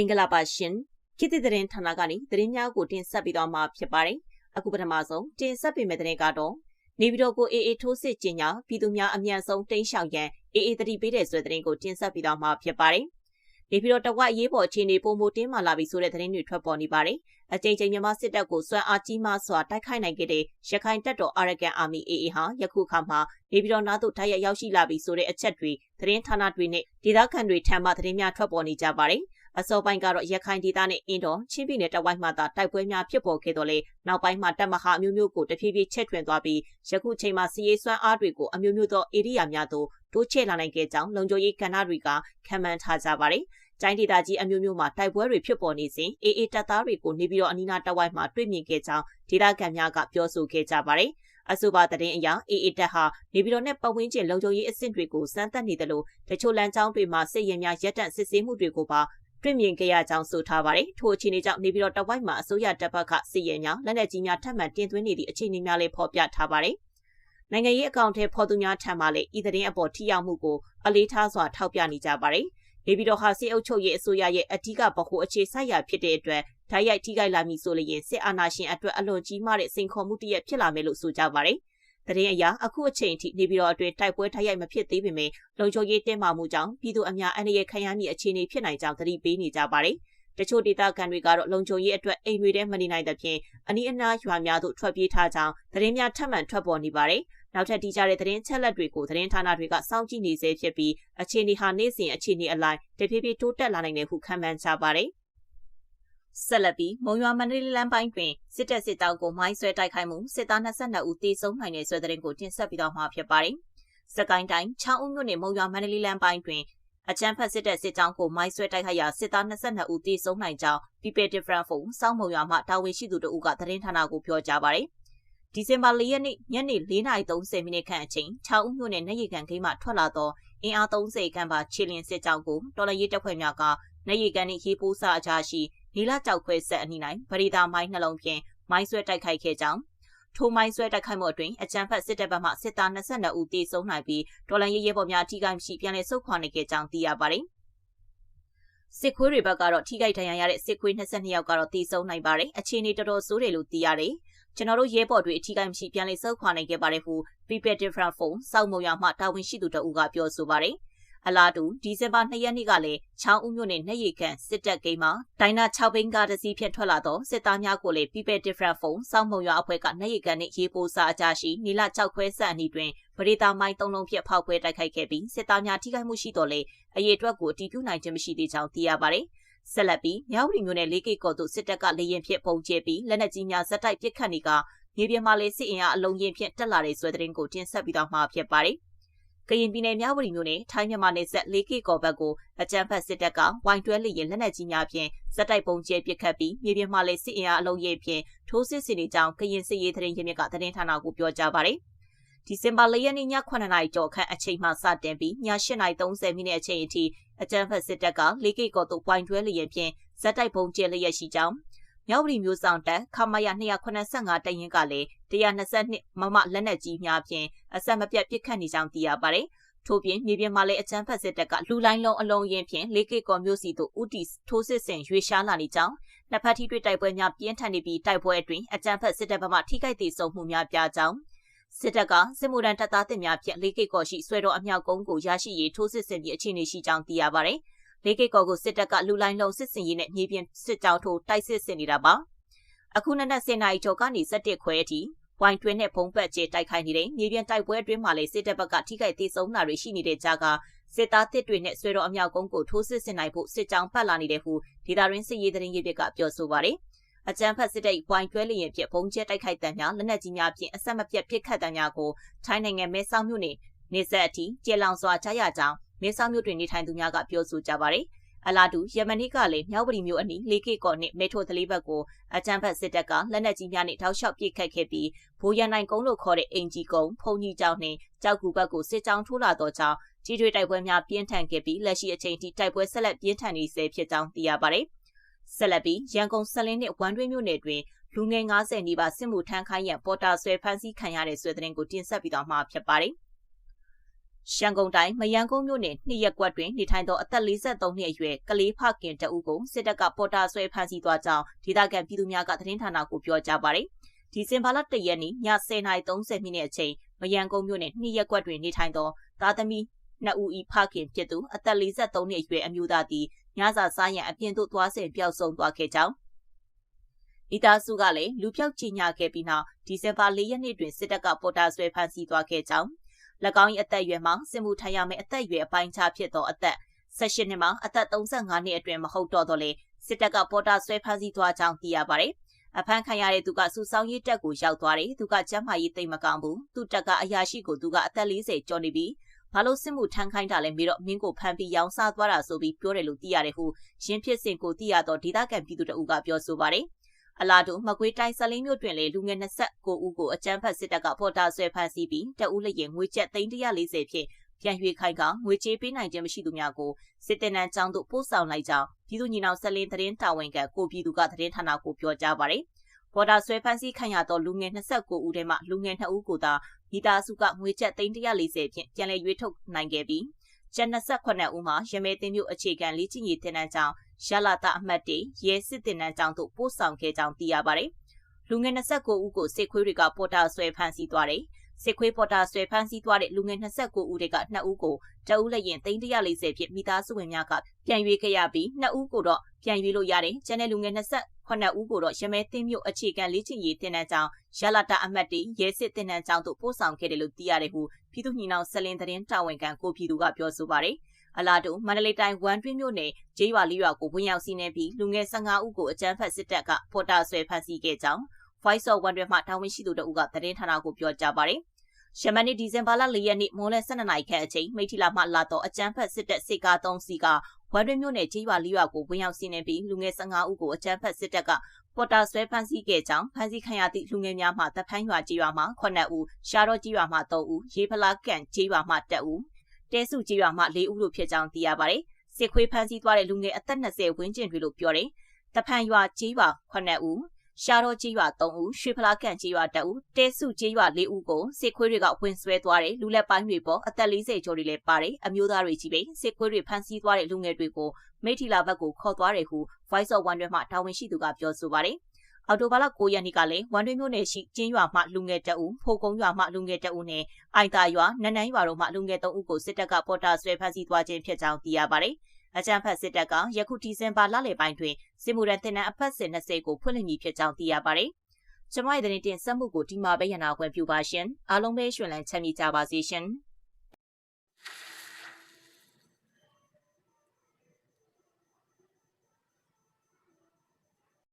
င်္ဂလာပါရှင်ခေတ်သစ်သတင်းဌာနကနေသတင်းများကိုတင်ဆက်ပေးသွားမှာဖြစ်ပါတယ်အခုပထမဆုံးတင်ဆက်ပေးမယ့်သတင်းကတော့နေပြည်တော်ကိုအေအေထိုးစစ်ကျင်းညာပြည်သူများအမြန်ဆုံးတိမ်းရှောင်ရန်အေအေတတိပေးတဲ့ဆိုတဲ့သတင်းကိုတင်ဆက်ပေးသွားမှာဖြစ်ပါတယ်နေပြည်တော်တဝက်ရေးပေါ်အခြေအနေပုံမတင်းမာလာပြီဆိုတဲ့သတင်းတွေထွက်ပေါ်နေပါတယ်။အကြိမ်ကြိမ်မြန်မာစစ်တပ်ကိုစွမ်းအားကြီးမားစွာတိုက်ခိုက်နိုင်ခဲ့တဲ့ရခိုင်တပ်တော် Arakan Army AA ဟာယခုခါမှာနေပြည်တော်နားသို့တိုက်ရိုက်ရောက်ရှိလာပြီဆိုတဲ့အချက်တွေသတင်းဌာနတွေနဲ့ဒေသခံတွေထံမှသတင်းများထွက်ပေါ်နေကြပါတယ်။ အစောပိုင်းကတော့ရခိုင်ဒေသနဲ့အင်းတော်ချင်းပြည်နယ်တဝိုက်မှာသာတိုက်ပွဲများဖြစ်ပေါ်ခဲ့တော်လေနောက်ပိုင်းမှာတပ်မဟာအမျိုးမျိုးကိုတဖြည်းဖြည်းချက်ထွင်သွားပြီးယခုချိန်မှာစီးရေးစွမ်းအားတွေကိုအမျိုးမျိုးသောဧရိယာများသို့တိုးချဲ့လာနိုင်ခဲ့ကြောင်းလုံခြုံရေးကဏ္ဍတွေကခံမှန်းထားကြပါတယ်။တိုင်းဒေသကြီးအမျိုးမျိုးမှာတိုက်ပွဲတွေဖြစ်ပေါ်နေစဉ်အေအေတပ်သားတွေကိုနေပြီးတော့အနီးနားတဝိုက်မှာတွေ့မြင်ခဲ့ကြောင်းဒေသခံများကပြောဆိုခဲ့ကြပါတယ်။အဆိုပါသတင်းအရအေအေတက်ဟာနေပြည်တော်နဲ့ပတ်ဝန်းကျင်လုံခြုံရေးအဆင့်တွေကိုစမ်းသပ်နေတယ်လို့တချို့လမ်းကြောင်းတွေမှာစစ်ရင်များရက်တန့်စစ်ဆေးမှုတွေကိုပါ တွေ့မြင်ခဲ့ရကြောင်းဆိုထားပါတယ်။ထိုအခြေအနေကြောင့်နေပြည်တော်တဝိုက်မှာအစိုးရတပ်ဘက်ကစီရင်များလက်နက်ကြီးများထပ်မံတင်သွင်းနေသည့်အခြေအနေများလည်းဖော်ပြထားပါတယ်။နိုင်ငံရေးအကောင့်ထဲဖော်သူများထံမှလည်းဤသတင်းအပေါ်ထိရောက်မှုကိုအလေးထားစွာထောက်ပြနေကြပါတယ်။နေပြည်တော်ဟာစစ်အုပ်ချုပ်ရေးအစိုးရရဲ့အထူးဗဟိုအခြေစိုက်ရာဖြစ်တဲ့အတွက်ဓာတ်ရိုက်ထိခိုက်လာမည်ဆိုလျင်စစ်အာဏာရှင်အတွက်အလွန်ကြီးမားတဲ့စိန်ခေါ်မှုတစ်ရပ်ဖြစ်လာမယ်လို့ဆိုကြပါတယ်။ သတင်းအရအခုအချိန်ထိနေပြည်တော်အတွင်းတိုက်ပွဲထိုက်ရိုက်မဖြစ်သေးပေမဲ့လုံခြုံရေးတင်းမာမှုကြောင့်ပြည်သူအများအန္တရာယ်ခံရမည့်အခြေအနေဖြစ်နိုင်ကြောင်းသတိပေးနေကြပါတယ်။တချို့ဒေသခံတွေကတော့လုံခြုံရေးအတွက်အိမ်တွေထဲမနေနိုင်တဲ့ဖြင့်အနီးအနားရွာများသို့ထွက်ပြေးထားကြောင်းသတင်းများထပ်မံထွက်ပေါ်နေပါတယ်။နောက်ထပ်တည်ကြတဲ့သတင်းချက်လက်တွေကိုသတင်းဌာနတွေကစောင့်ကြည့်နေဆဲဖြစ်ပြီးအခြေအနေဟာနေ့စဉ်အခြေအနေအလိုက်တဖြည်းဖြည်းတိုးတက်လာနိုင်တယ်ဟုခန့်မှန်းကြပါတယ်။ ဆက်လက်ပြီးမုံရွာမန္တလေးလမ်းပိုင်းတွင်စစ်တပ်စစ်တောင်းကိုမိုင်းဆွဲတိုက်ခိုက်မှုစစ်သား22ဦးသေဆုံးနိုင်တဲ့ဆွဲတဲ့ရင်ကိုတင်ဆက်ပြီးတော့မှာဖြစ်ပါတယ်။စကိုင်းတိုင်းချောင်းဦးမြို့နယ်မုံရွာမန္တလေးလမ်းပိုင်းတွင်အချမ်းဖတ်စစ်တပ်စစ်တောင်းကိုမိုင်းဆွဲတိုက်ခိုက်ရာစစ်သား22ဦးသေဆုံးနိုင်ကြောင်း People Different Phone စောင်းမုံရွာမှတာဝန်ရှိသူတို့ကသတင်းဌာနကိုပြောကြားပါတယ်။ဒီဇင်ဘာ၄ရက်နေ့ညနေ4:30မိနစ်ခန့်အချိန်6ဦးမြို့နယ်နေရီကန်ဂိမ်းမှထွက်လာသောအင်အား30ခန့်ပါခြေလျင်စစ်ကြောင်းကိုတော်လရေးတပ်ဖွဲ့များကနေရီကန်နှင့်ရေပိုးစာအကြားရှိ နီလာကြောက်ခွဲဆက်အနီး၌ဗရီတာမိုင်းနှလုံးဖြင့်မိုင်းဆွဲတိုက်ခိုက်ခဲ့ကြောင်းထိုမိုင်းဆွဲတိုက်ခိုက်မှုအတွင်းအကြမ်းဖက်စစ်တပ်ဘက်မှစစ်သား22ဦးသေဆုံးနိုင်ပြီးဒေါ်လာရေးရဲဘော်များထိခိုက်မရှိပြန်လည်ဆုတ်ခွာနေခဲ့ကြောင်းသိရပါတယ်စစ်ခွေးတွေဘက်ကတော့ထိခိုက်ဒဏ်ရာရတဲ့စစ်ခွေး22ယောက်ကတော့သေဆုံးနိုင်ပါတယ်အခြေအနေတော်တော်ဆိုးတယ်လို့သိရတယ်ကျွန်တော်တို့ရဲဘော်တွေအထိကိုက်မရှိပြန်လည်ဆုတ်ခွာနိုင်ခဲ့ပါတယ်ဟု People Different Phone စောက်မုံရမှတာဝန်ရှိသူတအူကပြောဆိုပါတယ်။ အလားတူဒီဇင်ဘာ2ရက်နေ့ကလည်းချောင်းဦးမြို့နယ်နှက်ရီကန်စစ်တပ်ဂိမ်းမှာဒိုင်နာ6ဘိန်းကားတစ်စီးဖြင့်ထွက်လာသောစစ်သားများကိုလည်း People Different Phone စောင့်မုံရွာအဖွဲ့ကနှက်ရီကန်နှင့်ရေပိုးစာအကြရှိနီလာ6ခွဲဆက်အနီးတွင်ပရိသာမိုင်း၃လုံးဖြင့်ဖောက်ခွဲတိုက်ခိုက်ခဲ့ပြီးစစ်သားများထိခိုက်မှုရှိတော်လဲအရေးအတွက်ကိုအတည်ပြုနိုင်ခြင်းမရှိသေးကြောင်းသိရပါတယ်။ဆက်လက်ပြီးမြောက်ရီမြို့နယ်လေးကိတ်ကော်သို့စစ်တပ်ကလေရင်ဖြင့်ပုံကျဲပြီးလက်နက်ကြီးများဇက်တိုက်ပစ်ခတ်နေကမြေပြင်မှာလေးစစ်အင်အားအလုံးရင်ဖြင့်တက်လာတဲ့ဆွဲတဲ့ရင်ကိုတင်ဆက်ပြီးတော့မှာဖြစ်ပါတယ်။ ကရင်ပြည်နယ်မြဝတီမြို့နယ်ထိုင်းမြန်မာနယ်စပ်လေးကီကော်ဘက်ကိုအကြမ်းဖက်စစ်တပ်ကဝိုင်တွဲလေရင်လက်နက်ကြီးများဖြင့်ဇက်တိုက်ပုံကျဲပစ်ခတ်ပြီးမြေပြင်မှာလည်းစစ်အင်အားအလုံးရဲ့ဖြင့်ထိုးစစ်ဆင်နေကြောင်းကရင်စစ်ရေးသတင်းရင်းမြစ်ကသတင်းဌာနကိုပြောကြားပါတယ်။ဒီဇင်ဘာလရက်နေ့ည9နာရီကျော်ခန့်အချိန်မှစတင်ပြီးည8:30မိနစ်အချိန်အထိအကြမ်းဖက်စစ်တပ်ကလေးကိတ်ကော်သို့ပွိုင်တွဲလျက်ဖြင့်ဇက်တိုက်ပုံကျဲလျက်ရှိကြောင်း မြောက်ပြည်မျိုးဆောင်တပ်ခမရ285တရင်ကလည်း122မမလက်နက်ကြီးများဖြင့်အဆက်မပြတ်ပစ်ခတ်နေကြောင်းသိရပါတယ်။ထို့ပြင်မြေပြင်မှာလည်းအကြမ်းဖက်စစ်တပ်ကလူလိုင်းလုံးအလုံးရင်ဖြင့်လေးကီကော်မျိုးစီတို့ဥတီထိုးစစ်ဆင်ရွေရှားလာနေကြောင်းနှစ်ဖက်ထိတွေ့တိုက်ပွဲများပြင်းထန်နေပြီးတိုက်ပွဲအတွင်းအကြမ်းဖက်စစ်တပ်ဘက်မှထိခိုက်ဒေဆုံးမှုများပြားကြောင်းစစ်တပ်ကစစ်မှုထမ်းတပ်သားတင်များဖြင့်လေးကိတ်ကော်ရှိဆွဲတော်အမြောက်ကုန်းကိုရရှိရေးထိုးစစ်ဆင်ပြီးအခြေအနေရှိကြောင်းသိရပါတယ်။ လေးကိတ်ကော်ကိုစစ်တပ်ကလူလိုင်းလုံးစစ်စင်ရေးနဲ့မြေပြင်စစ်ကြောင်းထိုးတိုက်စစ်ဆင်နေတာပါအခုနနက်စင်နာရီကျော်ကနေ17ခွဲအထိဝိုင်တွင်းနဲ့ဖုံးပတ်ကျတိုက်ခိုက်နေတဲ့မြေပြင်တိုက်ပွဲအတွင်းမှာလည်းစစ်တပ်ဘက်ကထိခိုက်သေးဆုံးတာတွေရှိနေတဲ့ကြားကစစ်သားတစ်တွေနဲ့ဆွေတော်အမြောက်ကုန်းကိုထိုးစစ်ဆင်နိုင်ဖို့စစ်ကြောင်းပတ်လာနေတဲ့ဟုဒေတာရင်းစစ်ရေးသတင်းရေးပြကပြောဆိုပါတယ်အကြမ်းဖက်စစ်တပ်ဝိုင်တွဲလျင်ဖြစ်ဘုံကျဲတိုက်ခိုက်တံများလက်နက်ကြီးများဖြင့်အဆက်မပြတ်ပစ်ခတ်တံများကိုထိုင်းနိုင်ငံမဲဆောက်မြို့နယ်နေဆက်အထိကျေလောင်စွာကြားရကြောင်း မင်းဆောင်မြို့တွင်နေထိုင်သူများကပြောဆိုကြပါတယ်။အလားတူယမနီကလည်းမြောက်ပရီမြို့အနီးလေးကိကော်နှင့်မေထိုသလေးဘက်ကိုအကြမ်းဖက်စစ်တပ်ကလက်နက်ကြီးများနဲ့ထောက်လျှောက်ပစ်ခတ်ခဲ့ပြီးဘိုးရန်နိုင်ကုန်းလို့ခေါ်တဲ့အင်ဂျီကုန်းဖုန်ကြီးကျောင်းနှင့်ကြောက်ကူဘက်ကိုစစ်ကြောင်းထိုးလာတော့ကြောင်းကြီးထွေးတိုက်ပွဲများပြင်းထန်ခဲ့ပြီးလက်ရှိအချိန်ထိတိုက်ပွဲဆက်လက်ပြင်းထန်နေဆဲဖြစ်ကြောင်းသိရပါတယ်။ဆက်လက်ပြီးရန်ကုန်စလင်းနှင့်ဝမ်တွင်းမြို့နယ်တွင်လူငယ်90နီးပါးစစ်မှုထမ်းခိုင်းရန်ပေါ်တာဆွဲဖမ်းဆီးခံရတဲ့ဆွဲတဲ့တင်ကိုတင်ဆက်ပြီးတော့မှာဖြစ်ပါတယ်။ ရှမ်းကုန်တိုင်းမယန်းကုန်းမြို့နယ်နှစ်ရက်ကွက်တွင်နေထိုင်သောအသက်43နှစ်အရွယ်ကလေးဖခင်တဦးကိုစစ်တပ်ကပေါ်တာဆွဲဖမ်းဆီးသွားကြောင်းဒေသခံပြည်သူများကသတင်းဌာနကိုပြောကြားပါတယ်။ဒီဇင်ဘာလ၁ရက်နေ့ည10:30မိနစ်အချိန်မယန်းကုန်းမြို့နယ်နှစ်ရက်ကွက်တွင်နေထိုင်သောသားသမီးနှစ်ဦးဤဖခင်ဖြစ်သူအသက်43နှစ်အရွယ်အမျိုးသားသည်ညစာစားရန်အပြင်သို့သွားစဉ်ပျောက်ဆုံးသွားခဲ့ကြောင်းမိသားစုကလည်းလူပြောက်ကြီးညာခဲ့ပြီးနောက်ဒီဇင်ဘာ၄ရက်နေ့တွင်စစ်တပ်ကပေါ်တာဆွဲဖမ်းဆီးသွားခဲ့ကြောင်း၎ င်း၏အသက်အရွယ်မှာစစ်မှုထမ်းရမယ့်အသက်အရွယ်အပိုင်းခြားဖြစ်သောအသက်18နှစ်မှာအသက်35နှစ်အတွင်းမဟုတ်တော့တော့လေစစ်တပ်ကပေါ်တာဆွဲဖမ်းဆီးသွားကြောင်းသိရပါတယ်။အဖမ်းခံရတဲ့သူကစူဆောင်းရေးတက်ကိုရောက်သွားတယ်။သူကကျမ်းမာရေးသိမ့်မကောင်းဘူး။သူတက်ကအရာရှိကိုသူကအသက်40ကျော်နေပြီ။ဘာလို့စစ်မှုထမ်းခိုင်းတာလဲပြီးတော့မင်းကိုဖမ်းပြီးရောင်းစားသွားတာဆိုပြီးပြောတယ်လို့သိရတယ်ဟုရင်းဖြစ်စဉ်ကိုသိရတော့ဒေသခံပြည်သူတအုပ်ကပြောဆိုပါတယ်။ အလာတူမကွေးတိုင်းဆလင်းမြို့တွင်လေလူငယ်29ဦးကိုအကြမ်းဖက်စစ်တပ်ကပေါ်တာဆွဲဖမ်းဆီးပြီးတအူးလျင်ငွေကျပ်340ဖြင့်ပြန်ရွေခိုင်ကငွေချေးပေးနိုင်ခြင်းမရှိသူများကိုစစ်တပ်နန်းကျောင်းသို့ပို့ဆောင်လိုက်ကြောင်းပြည်သူညီနောင်ဆလင်းသတင်းတာဝန်ခံကိုပြည်သူကသတင်းဌာနကိုပြောကြားပါတယ်။ပေါ်တာဆွဲဖမ်းဆီးခံရသောလူငယ်29ဦးထဲမှလူငယ်2ဦးကိုသာမိသားစုကငွေကျပ်340ဖြင့်ပြန်လည်ရွေးထုတ်နိုင်ခဲ့ပြီးကျန်28ဦးမှာရမဲသိမ်းမြို့အခြေခံလေးချင်းရည်တင်နန်းကျောင်း ရလာတာအမှတ်တေရဲစစ်တင်နန်းကျောင်းသို့ပို့ဆောင်ခဲ့ကြောင်းသိရပါတယ်။လူငယ်29ဦးကိုစစ်ခွေးတွေကပေါ်တာဆွဲဖမ်းဆီးသွားတယ်။စစ်ခွေးပေါ်တာဆွဲဖမ်းဆီးသွားတဲ့လူငယ်29ဦးတွေက2ဦးကိုတအူးလည်းရင်340ဖြင့်မိသားစုဝင်များကပြန်ရွေးခဲ့ရပြီး2ဦးကိုတော့ပြန်ရွေးလို့ရတယ်။ကျန်တဲ့လူငယ်28ဦးကိုတော့ရမဲသိမ်းမြို့အခြေခံလေးချင်းရည်တင်နန်းကျောင်းရလာတာအမှတ်တေရဲစစ်တင်နန်းကျောင်းသို့ပို့ဆောင်ခဲ့တယ်လို့သိရတယ်ဟုပြည်သူ့ညီနောင်ဆက်လင်းသတင်းတာဝန်ခံကိုပြည်သူကပြောဆိုပါတယ်။ အလားတူမန္တလေးတိုင်းဝမ်တွင်းမြို့နယ်ဂျေးရွာလေးရွာကိုဝင်ရောက်စီးနှင်းပြီးလူငယ်15ဦးကိုအကြမ်းဖက်စစ်တပ်ကပေါ်တာဆွဲဖမ်းဆီးခဲ့ကြောင်း Voice of One တွင်မှတာဝန်ရှိသူတို့ကသတင်းဌာနကိုပြောကြားပါတယ်။ရှမနီဒီဇင်ဘာလ၄ရက်နေ့မိုးလယ်12နာရီခန့်အချိန်မိထီလာမှလာတော့အကြမ်းဖက်စစ်တပ်စစ်ကား3စီးကဝမ်တွင်းမြို့နယ်ကြီးရွာလေးရွာကိုဝင်ရောက်စီးနှင်းပြီးလူငယ်15ဦးကိုအကြမ်းဖက်စစ်တပ်ကပေါ်တာဆွဲဖမ်းဆီးခဲ့ကြောင်းဖမ်းဆီးခံရသည့်လူငယ်များမှတပ်ဖန်းရွာကြီးရွာမှ9ဦးရှားတော့ကြီးရွာမှ3ဦးရေဖလားကန်ကြီးရွာမှ1ဦး တဲစုကြီးရွာမှ၄ဦးတို့ဖြစ်ကြောင်းသိရပါတယ်။စစ်ခွေးဖမ်းဆီးသွားတဲ့လူငယ်အသက်20ဝန်းကျင်တွေလို့ပြောတယ်။တဖန်ရွာကြီးရွာ9ဦးရှားတော်ကြီးရွာ3ဦးရွှေဖလားကန်ကြီးရွာ2ဦးတဲစုကြီးရွာ4ဦးကိုစစ်ခွေးတွေကဝင်ဆွဲသွားတယ်လူလက်ပိုင်းတွေပေါ်အသက်40ကျော်တွေလည်းပါတယ်အမျိုးသားတွေကြီးပဲစစ်ခွေးတွေဖမ်းဆီးသွားတဲ့လူငယ်တွေကိုမိထီလာဘက်ကိုခေါ်သွားတယ်ဟု Voice of One တွင်မှတာဝန်ရှိသူကပြောဆိုပါတယ် အော်တိုဘာလ9ရက်နေ့ကလည်းဝန်တွင်းမြို့နယ်ရှိကျင်းရွာမှလူငယ်တအုပ်ဖိုကုန်းရွာမှလူငယ်တအုပ်နဲ့အိုင်တာရွာနန်းနန်းရွာတို့မှလူငယ်3ဦးကိုစစ်တပ်ကပေါ်တာဆွဲဖမ်းဆီးသွားခြင်းဖြစ်ကြောင်းသိရပါတယ်။အကြံဖတ်စစ်တပ်ကယခုဒီဇင်ဘာလလယ်ပိုင်းတွင်စစ်မှုရန်တင်နန်းအဖက်စစ်20ကိုဖွင့်လှစ်မည်ဖြစ်ကြောင်းသိရပါတယ်။ကျမရဲ့တင်ဆက်မှုကိုဒီမှာပဲရနာခွင့်ပြုပါရှင်။အားလုံးပဲရှင်လန်းချမ်းမြေ့ကြပါစေရှင်။